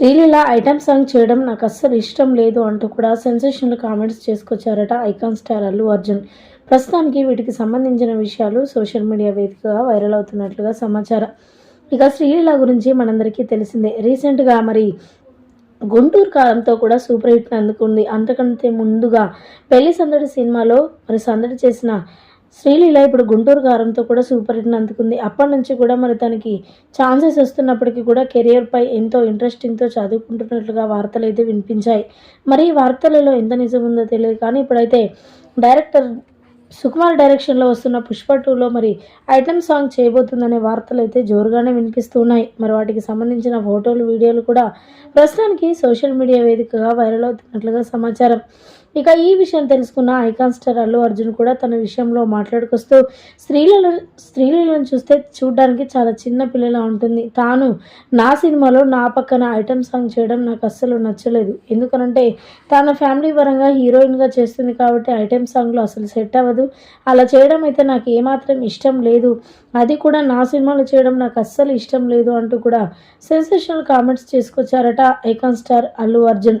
Sreeleela item song చేయడం నాకు అస్సలు ఇష్టం లేదు అంటూ కూడా సెన్సేషనల్ కామెంట్స్ చేసుకొచ్చారట ఐకాన్ స్టార్ అల్లు అర్జున్. ప్రస్తుతానికి వీటికి సంబంధించిన విషయాలు సోషల్ మీడియా వేదికగా వైరల్ అవుతున్నట్లుగా సమాచారం. ఇక శ్రీలీల గురించి మనందరికీ తెలిసిందే. రీసెంట్గా మరి గుంటూరు కాలంతో కూడా సూపర్ హిట్ అందుకుంది. అంతకంటే ముందుగా పెళ్ళి సందడి సినిమాలో మరి సందడి చేసిన శ్రీలీల ఇప్పుడు గుంటూరు కారంతో కూడా సూపర్ హిట్ని అందుకుంది. అప్పటి నుంచి కూడా మరి తనకి ఛాన్సెస్ వస్తున్నప్పటికీ కూడా కెరియర్పై ఎంతో ఇంట్రెస్టింగ్తో చదువుకుంటున్నట్లుగా వార్తలు అయితే వినిపించాయి. మరి ఈ వార్తలలో ఎంత నిజం ఉందో తెలియదు కానీ ఇప్పుడైతే డైరెక్టర్ సుకుమార్ డైరెక్షన్లో వస్తున్న పుష్ప టూలో మరి ఐటమ్ సాంగ్ చేయబోతుందనే వార్తలు అయితే జోరుగానే వినిపిస్తున్నాయి. మరి వాటికి సంబంధించిన ఫోటోలు వీడియోలు కూడా ప్రస్తుతానికి సోషల్ మీడియా వేదికగా వైరల్ అవుతున్నట్లుగా సమాచారం. ఇక ఈ విషయం తెలుసుకున్న ఐకాన్ స్టార్ అల్లు అర్జున్ కూడా తన విషయంలో మాట్లాడుకొస్తూ స్త్రీలను స్త్రీలను చూస్తే చూడడానికి చాలా చిన్న పిల్లలా ఉంటుంది. తాను నా సినిమాలో నా పక్కన ఐటమ్ సాంగ్ చేయడం నాకు అస్సలు నచ్చలేదు. ఎందుకనంటే తన ఫ్యామిలీ పరంగా హీరోయిన్గా చేస్తుంది కాబట్టి ఐటమ్ సాంగ్లో అసలు సెట్ అవ్వదు. అలా చేయడం అయితే నాకు ఏమాత్రం ఇష్టం లేదు. అది కూడా నా సినిమాలో చేయడం నాకు అస్సలు ఇష్టం లేదు అంటూ కూడా సెన్సేషనల్ కామెంట్స్ చేసుకొచ్చారట ఐకాన్ స్టార్ అల్లు అర్జున్.